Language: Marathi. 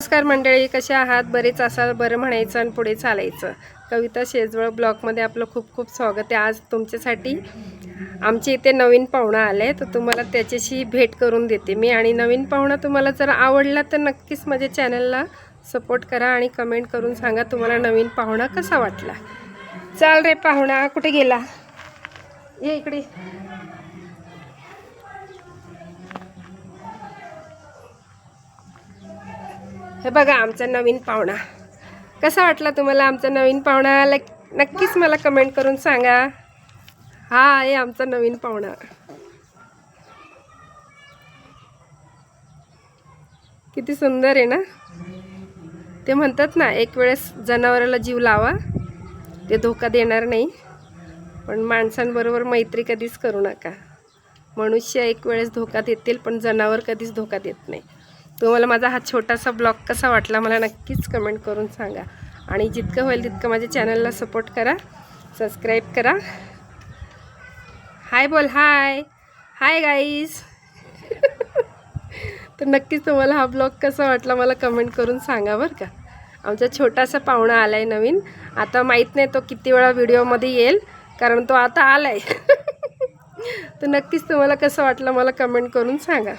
नमस्कार मंडळी कसे आहात? बरेच असाल बरं म्हणायचं आणि पुढे चालायचं. कविता शेजवळ ब्लॉगमध्ये आपलं खूप खूप स्वागत आहे. आज तुमच्यासाठी आमच्या इथे नवीन पाहुणा आला आहे तर तुम्हाला त्याच्याशी भेट करून देते मी. आणि नवीन पाहुणा तुम्हाला जर आवडला तर नक्कीच माझ्या चॅनलला सपोर्ट करा आणि कमेंट करून सांगा तुम्हाला नवीन पाहुणा कसा वाटला. चाल रे पाहुणा कुठे गेला? ये इकडे. हे बघा आमचा नवीन पाहुणा. कसा वाटला तुम्हाला आमचा नवीन पाहुणा? लाईक नक्कीच मला कमेंट करून सांगा. हा आहे आमचा नवीन पाहुणा. किती सुंदर आहे ना? ते म्हणतात ना एक वेळेस जनावराला जीव लावा. ते धोका देणार नाही. पण माणसांबरोबर मैत्री कधीच करू नका. मनुष्य एक वेळेस धोका देतील पण जनावर कधीच धोका देत नाही. तुम्हाला माझा हा छोटासा ब्लॉग कसा वाटला मला नक्कीच कमेंट करून सांगा. आणि जितकं होईल तितकं माझ्या चॅनलला सपोर्ट करा सबस्क्राईब करा. हाय बोल हाय. Hi guys. तर नक्कीच तुम्हाला हा ब्लॉग कसा वाटला मला कमेंट करून सांगा बरं का. आमचा छोटासा पाहुणा आला आहे नवीन. आता माहीत नाही तो किती वेळा व्हिडिओमध्ये येईल कारण तो आता आला आहे तर नक्कीच तुम्हाला कसं वाटलं मला कमेंट करून सांगा.